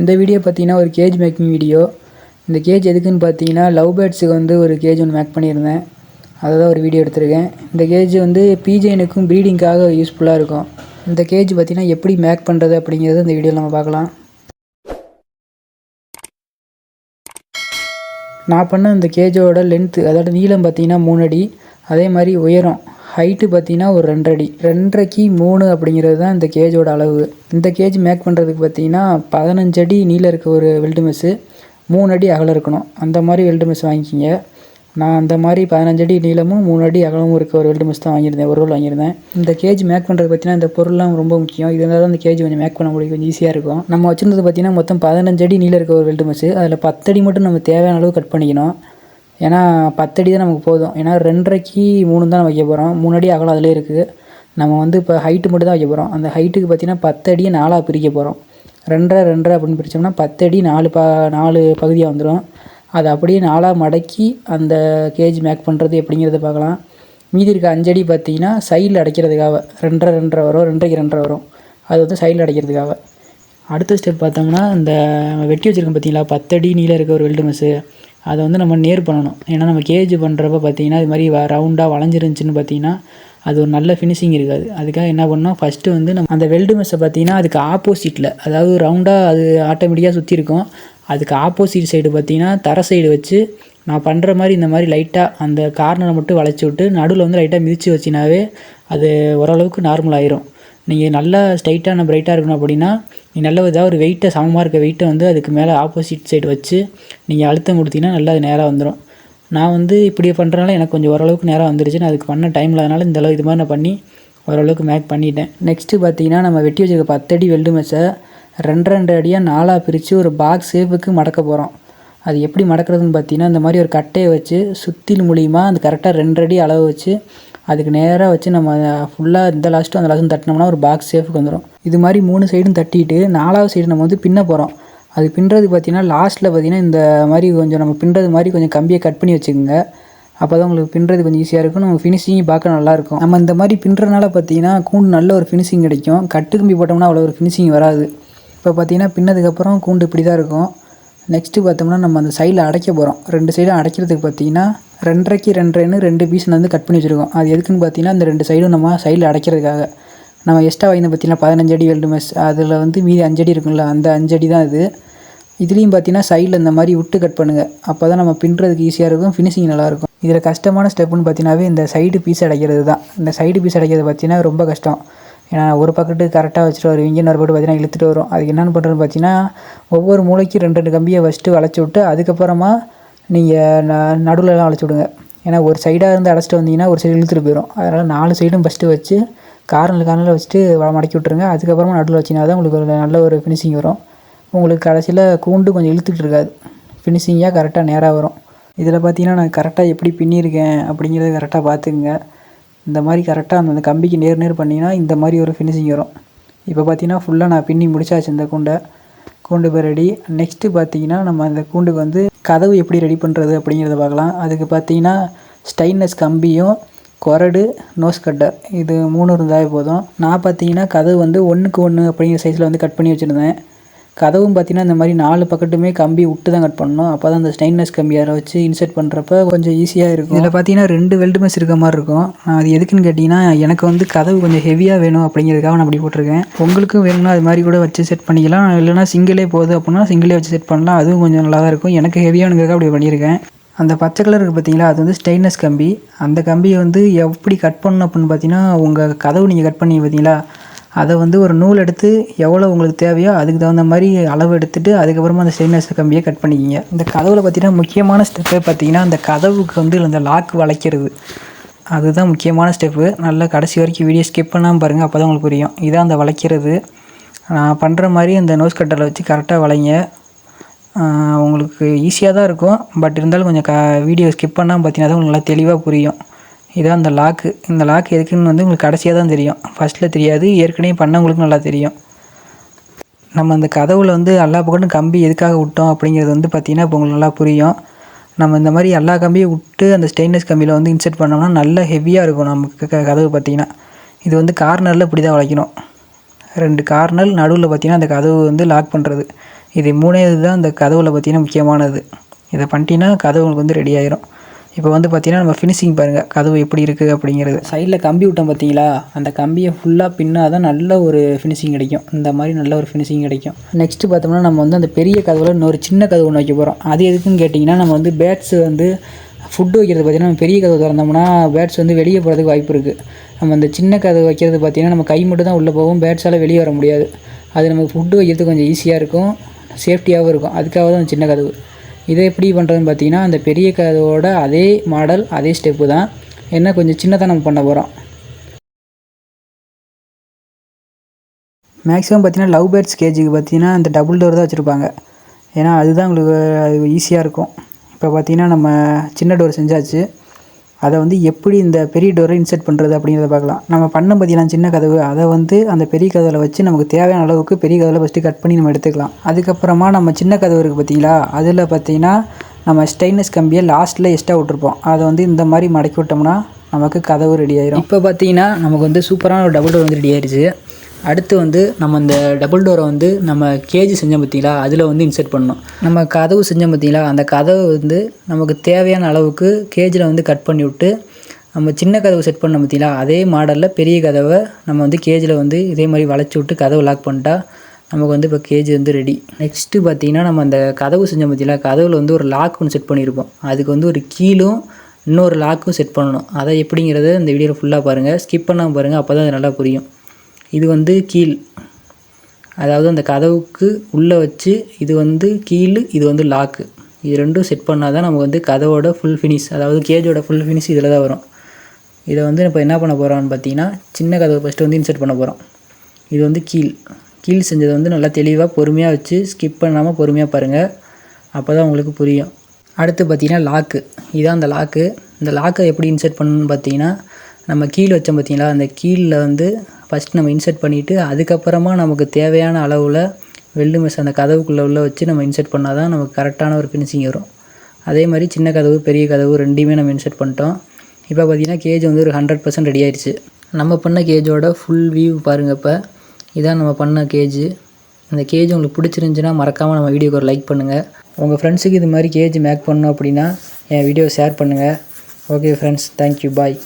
இந்த வீடியோ பார்த்தீங்கன்னா ஒரு கேஜ் மேக்கிங் வீடியோ இந்த கேஜ் எதுக்குன்னு பார்த்தீங்கன்னா லவ் பேர்ட்ஸுக்கு வந்து ஒரு கேஜ் ஒன்று மேக் பண்ணியிருந்தேன். அதை தான் ஒரு வீடியோ எடுத்திருக்கேன். இந்த கேஜ் வந்து பிஜேனுக்கும் ப்ரீடிங்காக யூஸ்ஃபுல்லாக இருக்கும். இந்த கேஜ் பார்த்தீங்கன்னா எப்படி மேக் பண்ணுறது அப்படிங்கிறது இந்த வீடியோவில் நம்ம பார்க்கலாம். நான் பண்ண இந்த கேஜோட லென்த்து அதோட நீளம் பார்த்தீங்கன்னா மூணு அடி. அதே மாதிரி உயரம் ஹைட்டு பார்த்தீங்கன்னா ஒரு ரெண்டரை அடி ரெண்டரைக்கு மூணு அப்படிங்கிறது தான் இந்த கேஜோட அளவு. இந்த கேஜ் மேக் பண்ணுறதுக்கு பார்த்தீங்கன்னா பதினஞ்சு அடி நீளம் இருக்க ஒரு வெல்டு மெஸ்ஸு மூணு அடி அகலம் இருக்கணும். அந்த மாதிரி வெல்டு மெஸ் வாங்கிக்கிங்க. நான் அந்த மாதிரி பதினஞ்சு அடி நீளமும் மூணு அடி அகலமும் இருக்க ஒரு வெல்டு மெஸ் தான் வாங்கியிருந்தேன் ஒரு ரோல் வாங்கியிருந்தேன். இந்த கேஜ் மேக் பண்ணுறது பார்த்தீங்கன்னா இந்த பொருள்லாம் ரொம்ப முக்கியம். இது இருந்தால் தான் இந்த கேஜ் கொஞ்சம் மேக் பண்ண முடியும் கொஞ்சம் ஈஸியாக இருக்கும். நம்ம வச்சிருந்தது பார்த்தீங்கன்னா மொத்தம் பதினஞ்சு அடி நீளம் இருக்க ஒரு வெல்டு மெஸ்ஸு அதில் பத்தடி மட்டும் நம்ம தேவையான அளவு கட் பண்ணிக்கணும். ஏன்னா பத்தடி தான் நமக்கு போதும். ஏன்னா ரெண்டரைக்கு மூணு தான் வைக்க போகிறோம் மூணு அடி அகலம் அதிலே இருக்குது நம்ம வந்து இப்போ ஹைட்டு மட்டும் தான் வைக்க போகிறோம் அந்த ஹைட்டுக்கு பார்த்தீங்கன்னா பத்தடியை நாலாக பிரிக்க போகிறோம் ரெண்டரை ரெண்டரை அப்படின்னு பிரித்தோம்னா பத்தடி நாலு ப நாலு பகுதியாக வந்துடும் அதை அப்படியே நாலாக மடக்கி அந்த கேஜ் மேக் பண்ணுறது எப்படிங்கிறத பார்க்கலாம். மீதி இருக்க அஞ்சடி பார்த்தீங்கன்னா சைடில் அடைக்கிறதுக்காக. ரெண்டரை ரெண்டரை வரும். ரெண்டரைக்கு ரெண்டரை வரும். அது வந்து சைடில் அடைக்கிறதுக்காக. அடுத்த ஸ்டெப் பார்த்தோம்னா இந்த வெட்டி வச்சுருக்கோம் பார்த்தீங்களா பத்தடி நீளம் இருக்க ஒரு வெல்டு மெஸ்ஸு அதை வந்து நம்ம நேர் பண்ணணும். ஏன்னா நம்ம கேஜ் பண்ணுறப்ப பார்த்தீங்கன்னா இது மாதிரி ரவுண்டாக வளைஞ்சிருந்துச்சின்னு பார்த்தீங்கன்னா அது ஒரு நல்ல ஃபினிஷிங் இருக்காது. அதுக்காக என்ன பண்ணோம் ஃபஸ்ட்டு வந்து நம்ம அந்த வெல்டு மெஸ்ஸை பார்த்தீங்கன்னா அதுக்கு ஆப்போசிட்டில் அதாவது ரவுண்டாக அது ஆட்டோமேட்டிக்காக சுற்றி இருக்கும். அதுக்கு ஆப்போசிட் சைடு பார்த்தீங்கன்னா தர சைடு வச்சு நான் பண்ணுற மாதிரி இந்த மாதிரி லைட்டாக அந்த கார்னரை மட்டும் வளைச்சி விட்டு நடுவில் வந்து லைட்டாக மிதித்து வச்சினாவே அது ஓரளவுக்கு நார்மல் ஆயிரும். நீங்கள் நல்லா ஸ்ட்ரைட்டான பிரைட்டாக இருக்கணும் அப்படின்னா நீ நல்ல ஏதாவது ஒரு வெயிட்டை சமமாக இருக்க வெயிட்டை வந்து அதுக்கு மேலே ஆப்போசிட் சைடு வச்சு நீங்கள் அழுத்தம் கொடுத்தீங்கன்னா நல்லா அது நேராக வந்துடும் நான் வந்து இப்படி பண்ணுறனால எனக்கு கொஞ்சம் ஓரளவுக்கு நேரம் வந்துருச்சு. நான் அதுக்கு பண்ண டைம் இல்லாதனால இந்த அளவு இது மாதிரி நான் பண்ணி ஓரளவுக்கு மேக் பண்ணிட்டேன். நெக்ஸ்ட்டு பார்த்தீங்கன்னா நம்ம வெட்டி வச்சுருக்க பத்தடி வெல்டு மெஸ்ஸை ரெண்டு ரெண்டு அடியாக நாலாக பிரித்து ஒரு பாக்ஸ் ஷேப்புக்கு மடக்க போகிறோம் அது எப்படி மடக்கிறதுன்னு பார்த்தீங்கன்னா இந்த மாதிரி ஒரு கட்டையை வச்சு சுற்றில் மூலியமாக அந்த கரெக்டாக ரெண்டு அடி அளவு வச்சு அதுக்கு நேராக வச்சு நம்ம ஃபுல்லாக இந்த லாஸ்ட்டும் அந்த லாஸ்ட்டும் தட்டினோம்னா ஒரு பாக்ஸ் சேஃபுக்கு வந்துடும் இது மாதிரி மூணு சைடும் தட்டிட்டு நாலாவது சைடு நம்ம வந்து பின்ன போகிறோம் அது பின்னுறது பார்த்திங்கன்னா லாஸ்ட்டில் பார்த்திங்கன்னா இந்த மாதிரி கொஞ்சம் நம்ம பின்னுறது மாதிரி கொஞ்சம் கம்பியை கட் பண்ணி வச்சுக்கோங்க. அப்போ தான் உங்களுக்கு பின்னுறது கொஞ்சம் ஈஸியாக இருக்கும். நம்ம ஃபினிஷிங் பார்க்க நல்லாயிருக்கும் நம்ம இந்த மாதிரி பின்னுறனால பார்த்தீங்கன்னா கூண்டு நல்ல ஒரு ஃபினிஷிங் கிடைக்கும். கட்டு கம்பி போட்டோம்னா அவ்வளோ ஒரு ஃபினிஷிங் வராது. இப்போ பார்த்தீங்கன்னா பின்னதுக்கப்புறம் கூண்டு இப்படி தான் இருக்கும். நெக்ஸ்ட்டு பார்த்தோம்னா நம்ம அந்த சைடில் அடைக்க போகிறோம் ரெண்டு சைடும் அடைக்கிறதுக்கு பார்த்தீங்கன்னா ரெண்டரைக்கு ரெண்டரைன்னு ரெண்டு பீஸ் வந்து கட் பண்ணி வச்சுருக்கோம். அது எதுக்குன்னு பார்த்தீங்கன்னா அந்த ரெண்டு சைடும் நம்ம சைடில் அடைக்கிறதுக்காக. நம்ம எக்ஸ்ட்ரா வாங்கி பார்த்தீங்கன்னா பதினஞ்சு அடி வெல்டு மெஸ் அதில் வந்து மீதி அஞ்சடி இருக்கும்ல அந்த அஞ்சடி தான் இது. இதுலேயும் பார்த்தீங்கன்னா சைடில் இந்த மாதிரி விட்டு கட் பண்ணுங்கள் அப்போ தான் நம்ம பின்னுறதுக்கு ஈஸியாக இருக்கும் ஃபினிஷிங் நல்லாயிருக்கும். இதில் கஷ்டமான ஸ்டெப்புன்னு பார்த்தீங்கன்னாவே இந்த சைடு பீஸ் அடைக்கிறது தான் இந்த சைடு பீஸ் அடைக்கிறது பார்த்தீங்கன்னா ரொம்ப கஷ்டம். ஏன்னா ஒரு பக்கெட்டு கரெக்டாக வச்சுட்டு வருவீங்க இன்னொரு பக்கத்து பார்த்தீங்கன்னா இழுத்துட்டு வரும். அதுக்கு என்னென்னு பண்ணுறதுன்னு பார்த்தீங்கன்னா ஒவ்வொரு மூளைக்கு ரெண்டு ரெண்டு கம்பியை ஃபஸ்ட்டு வளைச்சி விட்டு அதுக்கப்புறமா நீங்கள் ந நடுவில்லாம் வளைச்சி விடுங்க. ஏன்னா ஒரு சைடாக இருந்து அடைச்சிட்டு வந்தீங்கன்னா ஒரு சைடு இழுத்துட்டு போயிடும் அதனால் நாலு சைடும் ஃபஸ்ட்டு வச்சு கார்னர் கார்னரில் வச்சுட்டு மடக்கி விட்ருங்க அதுக்கப்புறமா நடுவில் வச்சிங்கன்னா தான் உங்களுக்கு ஒரு நல்ல ஒரு ஃபினிஷிங் வரும். உங்களுக்கு கடைசியில் கூண்டு கொஞ்சம் இழுத்துக்கிட்டு இருக்காது. ஃபினிஷிங்காக கரெக்டாக நேராக வரும். இதில் பார்த்தீங்கன்னா நான் கரெக்டாக எப்படி பின்னியிருக்கேன் அப்படிங்கிறத கரெக்டாக பார்த்துக்குங்க இந்த மாதிரி கரெக்டாக அந்த கம்பிக்கு நேர் நேர் பண்ணிங்கன்னா இந்த மாதிரி ஒரு ஃபினிஷிங் வரும். இப்போ பார்த்தீங்கன்னா ஃபுல்லாக நான் பின்னி முடிச்சாச்சு இந்த கூண்டை. கூண்டு இப்போ ரெடி நெக்ஸ்ட்டு பார்த்தீங்கன்னா நம்ம அந்த கூண்டுக்கு வந்து கதவு எப்படி ரெடி பண்ணுறது அப்படிங்கிறத பார்க்கலாம் அதுக்கு பார்த்தீங்கன்னா ஸ்டைன்லெஸ் கம்பியும் கொரடு நோஸ் கட்டர் இது மூணு இருந்தாலே போதும். நான் பார்த்தீங்கன்னா கதவு வந்து ஒன்றுக்கு ஒன்று அப்படிங்கிற சைஸில் வந்து கட் பண்ணி வச்சுருந்தேன். கதவும் பார்த்தீங்கன்னா இந்த மாதிரி நாலு பக்கத்துமே கம்பி விட்டு தான் கட் பண்ணணும். அப்போ தான் அந்த ஸ்டெயின்லெஸ் கம்பி யாரை வச்சு இன்சர்ட் பண்ணுறப்ப கொஞ்சம் ஈஸியாக இருக்கும். இதில் பார்த்தீங்கன்னா ரெண்டு வெல்டு மெஸ் இருக்க மாதிரி இருக்கும். அது எதுக்குன்னு கேட்டிங்கன்னா எனக்கு வந்து கதவு கொஞ்சம் ஹெவியாக வேணும் அப்படிங்கிறதுக்காக நான் அப்படி போட்டிருக்கேன். உங்களுக்கும் வேணும்னா அது மாதிரி கூட வச்சு செட் பண்ணிக்கலாம். இல்லைனா சிங்கிளே போகுது அப்படின்னா சிங்கிளே வச்சு செட் பண்ணலாம். அதுவும் கொஞ்சம் நல்லா தான் இருக்கும். எனக்கு ஹெவியானுங்கிறதுக்காக அப்படி பண்ணியிருக்கேன். அந்த பச்சை கலர் இருக்குது பார்த்தீங்களா அது வந்து ஸ்டெயின்லெஸ் கம்பி. அந்த கம்பியை வந்து எப்படி கட் பண்ணணும் அப்படின்னு பார்த்தீங்கன்னா உங்கள் கதவு நீங்கள் கட் பண்ணி பார்த்தீங்களா அதை வந்து ஒரு நூல் எடுத்து எவ்வளோ உங்களுக்கு தேவையோ அதுக்கு தகுந்த மாதிரி அளவு எடுத்துகிட்டு அதுக்கப்புறமா அந்த ஸ்டெயின்லெஸ் கம்பியை கட் பண்ணிக்கிங்க. இந்த கதவில் பார்த்தீங்கன்னா முக்கியமான ஸ்டெப்பே பார்த்தீங்கன்னா அந்த கதவுக்கு வந்து இந்த லாக் வளைக்கிறது. அதுதான் முக்கியமான ஸ்டெப்பு நல்லா கடைசி வரைக்கும் வீடியோ ஸ்கிப் பண்ணாமல் பாருங்கள் அப்போ தான் உங்களுக்கு புரியும். இதான் அந்த வளைக்கிறது. நான் பண்ணுற மாதிரி அந்த நோஸ் கட்டரில் வச்சு கரெக்டாக வளைங்க. உங்களுக்கு ஈஸியாக தான் இருக்கும். பட் இருந்தாலும் கொஞ்சம் க வீடியோ ஸ்கிப் பண்ணாமல் பார்த்தீங்கன்னா தான் உங்களுக்கு நல்லா தெளிவாக புரியும். இதான் அந்த லாக்கு இந்த லாக் எதுக்குன்னு வந்து உங்களுக்கு கடைசியாக தான் தெரியும். ஃபஸ்ட்டில் தெரியாது. ஏற்கனவே பண்ணவங்களுக்கு நல்லா தெரியும். நம்ம அந்த கதவுல வந்து எல்லா பக்கமும் கம்பி எதுக்காக விட்டோம் அப்படிங்கிறது வந்து பார்த்திங்கன்னா இப்போ உங்களுக்கு நல்லா புரியும். நம்ம இந்த மாதிரி எல்லா கம்பியும் விட்டு அந்த ஸ்டெயின்லெஸ் கம்பியில் வந்து இன்செர்ட் பண்ணோம்னா நல்ல ஹெவியாக இருக்கும் நமக்கு க கதவு பார்த்திங்கன்னா. இது வந்து கார்னரில் இப்படி தான் வளைக்கணும். ரெண்டு கார்னர் நடுவில் பார்த்திங்கன்னா அந்த கதவு வந்து லாக் பண்ணுறது இது மூணே தான் அந்த கதவில் பார்த்தீங்கன்னா முக்கியமானது. இதை பண்ணிட்டீங்கன்னா கதவு உங்களுக்கு வந்து ரெடி ஆயிரும். இப்போ வந்து பார்த்தீங்கன்னா நம்ம ஃபினிஷிங் பாருங்கள் கதவு எப்படி இருக்குது அப்படிங்கிறது. சைடில் கம்பி விட்டோம் பார்த்தீங்களா? அந்த கம்பியை ஃபுல்லாக பின்னால் தான் நல்ல ஒரு ஃபினிஷிங் கிடைக்கும். இந்த மாதிரி நல்ல ஒரு ஃபினிஷிங் கிடைக்கும். நெக்ஸ்ட்டு பார்த்தோம்னா நம்ம வந்து அந்த பெரிய கதவுல இன்னொரு சின்ன கதவு ஒன்று வைக்க போகிறோம் அது எதுக்குன்னு கேட்டிங்கன்னா நம்ம வந்து பேட்ஸ் வந்து ஃபுட்டு வைக்கிறது பார்த்திங்கன்னா நம்ம பெரிய கதவு திறந்தோம்னா பேட்ஸ் வந்து வெளியே போகிறதுக்கு வாய்ப்பு இருக்குது நம்ம அந்த சின்ன கதவு வைக்கிறது பார்த்திங்கன்னா நம்ம கை மட்டும் தான் உள்ளே போகும். பேட்ஸால் வெளியே வர முடியாது. அது நமக்கு ஃபுட்டு வைக்கிறதுக்கு கொஞ்சம் ஈஸியாக இருக்கும். சேஃப்டியாகவும் இருக்கும். அதுக்காக தான் அந்த சின்ன கதவு. இதை எப்படி பண்ணுறதுன்னு பார்த்தீங்கன்னா அந்த பெரிய கதவோட அதே மாடல் அதே ஸ்டெப்பு தான். என்ன கொஞ்சம் சின்னதாக நம்ம பண்ண போகிறோம் மேக்ஸிமம் பார்த்தீங்கன்னா லவ் பேர்ட்ஸ் கேஜுக்கு பார்த்தீங்கன்னா அந்த டபுள் டோர் தான் வச்சுருப்பாங்க. ஏன்னா அதுதான் உங்களுக்கு அது ஈஸியாக இருக்கும். இப்போ பார்த்தீங்கன்னா நம்ம சின்ன டோர் செஞ்சாச்சு. அதை வந்து எப்படி இந்த பெரிய டோரை இன்செர்ட் பண்ணுறது அப்படிங்கிறத பார்க்கலாம். நம்ம பண்ண பார்த்தீங்கன்னா சின்ன கதவு அதை வந்து அந்த பெரிய கதவில் வச்சு நமக்கு தேவையான அளவுக்கு பெரிய கதவில் ஃபஸ்ட்டு கட் பண்ணி நம்ம எடுத்துக்கலாம். அதுக்கப்புறமா நம்ம சின்ன கதவு இருக்குது பார்த்தீங்களா அதில் பார்த்தீங்கன்னா நம்ம ஸ்டெயின்லெஸ் கம்பியை லாஸ்ட்டில் எக்ஸ்ட்ரா விட்ருப்போம் அதை வந்து இந்த மாதிரி மடக்கி விட்டோம்னா நமக்கு கதவு ரெடி ஆயிரும். இப்போ பார்த்தீங்கன்னா நமக்கு வந்து சூப்பரான ஒரு டபுள் டோர் வந்து ரெடி ஆயிடுச்சு அடுத்து வந்து நம்ம இந்த டபுள் டோரை வந்து நம்ம கேஜி செஞ்சோம் பார்த்தீங்களா? அதில் வந்து இன்செர்ட் பண்ணணும். நம்ம கதவு செஞ்சோம் பார்த்தீங்களா? அந்த கதவு வந்து நமக்கு தேவையான அளவுக்கு கேஜில் வந்து கட் பண்ணி விட்டு நம்ம சின்ன கதவு செட் பண்ணோம் பார்த்தீங்களா? அதே மாடலில் பெரிய கதவை நம்ம வந்து கேஜில் வந்து இதே மாதிரி வளைச்சி விட்டு கதவை லாக் பண்ணிட்டா நமக்கு வந்து இப்போ கேஜி வந்து ரெடி நெக்ஸ்ட்டு பார்த்தீங்கன்னா நம்ம அந்த கதவு செஞ்சோம் பார்த்தீங்களா? கதவில் வந்து ஒரு லாக் ஒன்று செட் பண்ணியிருப்போம். அதுக்கு வந்து ஒரு கீழும் இன்னொரு லாக்கும் செட் பண்ணணும். அதை எப்படிங்கிறத இந்த வீடியோவில் ஃபுல்லாக பாருங்கள் ஸ்கிப் பண்ணாமல் பாருங்கள் அப்போ தான் அது நல்லா புரியும். இது வந்து கீழ். அதாவது அந்த கதவுக்கு உள்ளே வச்சு இது வந்து கீழ் இது வந்து லாக்கு இது ரெண்டும் செட் பண்ணால் தான் நமக்கு வந்து கதவோட ஃபுல் ஃபினிஷ் அதாவது கேஜோட ஃபுல் ஃபினிஷ் இதில் தான் வரும். இதை வந்து இப்போ என்ன பண்ண போகிறோம்னு பார்த்தீங்கன்னா சின்ன கதவை ஃபஸ்ட்டு வந்து இன்செர்ட் பண்ண போகிறோம் இது வந்து கீழ். கீழ் செஞ்சதை வந்து நல்லா தெளிவாக பொறுமையாக வச்சு ஸ்கிப் பண்ணாமல் பொறுமையாக பாருங்கள் அப்போ தான் உங்களுக்கு புரியும். அடுத்து பார்த்தீங்கன்னா லாக்கு இதான் அந்த லாக்கு இந்த லாக்கை எப்படி இன்செர்ட் பண்ணணும்னு பார்த்தீங்கன்னா நம்ம கீழ் வச்சோம் பார்த்தீங்களா அந்த கீழில் வந்து ஃபஸ்ட் நம்ம இன்செர்ட் பண்ணிவிட்டு அதுக்கப்புறமா நமக்கு தேவையான அளவில் வெல்டு மெஸ் அந்த கதவுக்குள்ளே உள்ள வச்சு நம்ம இன்செர்ட் பண்ணால் தான் நமக்கு கரெக்டான ஒரு ஃபினிஷிங் வரும். அதே மாதிரி சின்ன கதவு பெரிய கதவு ரெண்டையுமே நம்ம இன்செர்ட் பண்ணிட்டோம். இப்போ பார்த்தீங்கன்னா கேஜ் வந்து ஒரு ஹண்ட்ரட் பர்சன்ட் ரெடி ஆயிடுச்சு. நம்ம பண்ண கேஜோட ஃபுல் வியூ பாருங்கள் இப்போ. இதான் நம்ம பண்ண கேஜ் இந்த கேஜ் உங்களுக்கு பிடிச்சிருந்துச்சின்னா மறக்காமல் நம்ம வீடியோக்கு ஒரு லைக் பண்ணுங்கள் உங்கள் ஃப்ரெண்ட்ஸுக்கு இது மாதிரி கேஜ் மேக் பண்ணணும் அப்படின்னா என் வீடியோ ஷேர் பண்ணுங்கள் okay friends thank you bye